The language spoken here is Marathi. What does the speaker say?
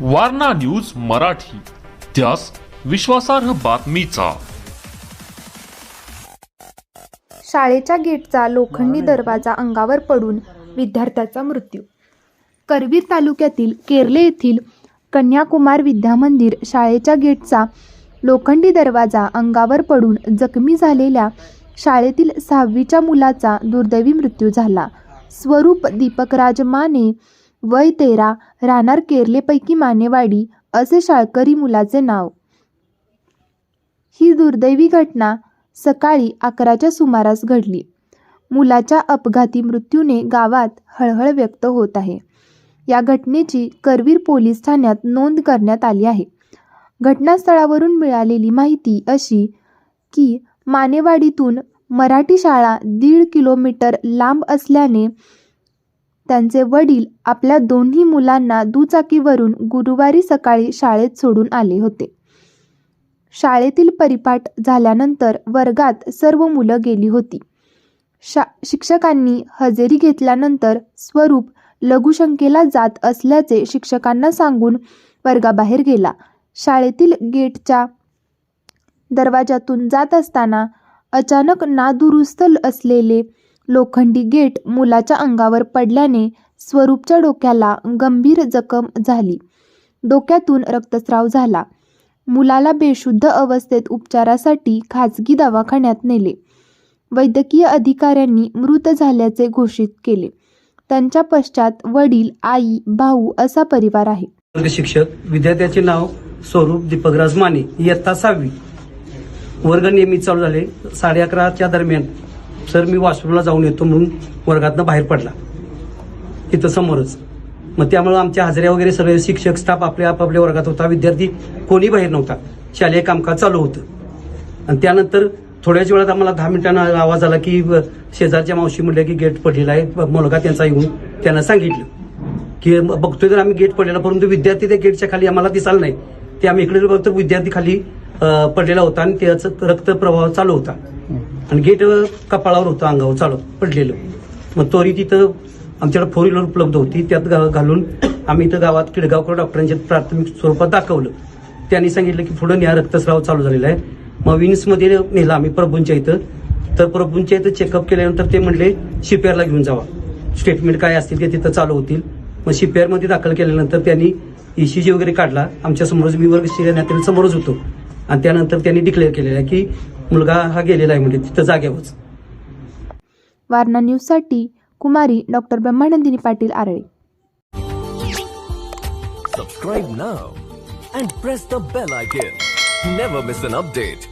वारणा न्यूज मराठी. त्यास विश्वासार्ह बातमीचा. शाळेच्या गेटचा लोखंडी दरवाजा अंगावर पडून विद्यार्थ्याचा मृत्यू. करवीर तालुक्यातील केरले येथील कन्याकुमार विद्यामंदिर शाळेच्या गेटचा लोखंडी दरवाजा अंगावर पडून जखमी झालेल्या शाळेतील सहावीच्या मुलाचा दुर्दैवी मृत्यू झाला. स्वरूप दीपकराज माने वय तेरा राहणार केरलेपैकी मानेवाडी असे शाळकरी मुलाचे नाव. ही दुर्दैवी घटना सकाळी अकराच्या सुमारास घडली. मुलाच्या अपघाती मृत्यूने गावात हळहळ व्यक्त होत आहे. या घटनेची करवीर पोलीस ठाण्यात नोंद करण्यात आली आहे. घटनास्थळावरून मिळालेली माहिती अशी की मानेवाडीतून मराठी शाळा दीड किलोमीटर लांब असल्याने त्यांचे वडील आपल्या दोन्ही मुलांना दुचाकीवरून गुरुवारी सकाळी शाळेत सोडून आले होते. शाळेतील परिपाठ झाल्यानंतर वर्गात सर्व मुलं गेली होती. शा शिक्षकांनी हजेरी घेतल्यानंतर स्वरूप लघुशंकेला जात असल्याचे शिक्षकांना सांगून वर्गाबाहेर गेला. शाळेतील गेटच्या दरवाजातून जात असताना अचानक नादुरुस्त असलेले लोखंडी गेट मुलाच्या अंगावर पडल्याने स्वरूपच्या डोक्याला गंभीर जखम झाली. डोक्यातून रक्तस्राव झाला. मुलाला बेशुद्ध अवस्थेत उपचारासाठी खाजगी दवाखान्यात नेले. वैद्यकीय अधिकाऱ्यांनी मृत झाल्याचे घोषित केले. त्यांच्या पश्चात वडील आई भाऊ असा परिवार आहे. शिक्षक विद्यार्थ्याचे नाव स्वरूप दीपकराज माने. इयत्ता सहावी. वर्ग नेहमी चालू झाले. साडे अकराच्या दरम्यान सर मी वॉशरूमला जाऊन येतो म्हणून वर्गातनं बाहेर पडला. इथं समोरच. मग त्यामुळं आमच्या हजऱ्या वगैरे सगळे शिक्षक स्टाफ आपल्या आपापल्या वर्गात होता. विद्यार्थी कोणी बाहेर नव्हता. शालेय कामकाज चालू होतं. आणि त्यानंतर थोड्याच वेळात आम्हाला दहा मिनिटांना आवाज आला की शेजारच्या मावशी म्हणले की गेट पडलेला आहे. मुलगा त्यांचा येऊन त्यांना सांगितलं की बघतोय तर आम्ही गेट पडलेला परंतु विद्यार्थी त्या गेटच्या खाली आम्हाला दिसाला नाही. ते आम्ही इकडे बघतो विद्यार्थी खाली पडलेला होता आणि त्याचं रक्तप्रवाह चालू होता. आणि गेट कपाळावर होतं अंगावर चालू पडलेलं. मग तोरी तिथं आमच्याकडे फोर व्हीलर उपलब्ध होती. त्यात गा- घालून आम्ही इथं गावात किडगावकर डॉक्टरांच्या प्राथमिक स्वरूपात दाखवलं. त्यांनी सांगितलं की पुढं न्या रक्तस्राव चालू झालेला आहे. मग विन्समध्ये नेलं आम्ही प्रभूंच्या इथं. तर प्रभूंच्या इथं चेकअप केल्यानंतर ते म्हणले शिपेरला घेऊन जावा. स्टेटमेंट काय असतील ते तिथं चालू होतील. मग शिपेरमध्ये दाखल केल्यानंतर त्यांनी ईसीजी वगैरे काढला. आमच्या समोरच मी वर्ग शिरण्यात समोरच होतो. आणि त्यानंतर त्यांनी डिक्लेअर केलेलं आहे की मुलगा हा गेलेला आहे म्हणजे तिथं जाग्यावरच वारणा न्यूजसाठी कुमारी doctor Brahmanandini Patil Arale Subscribe now and press the bell icon. Never miss an update.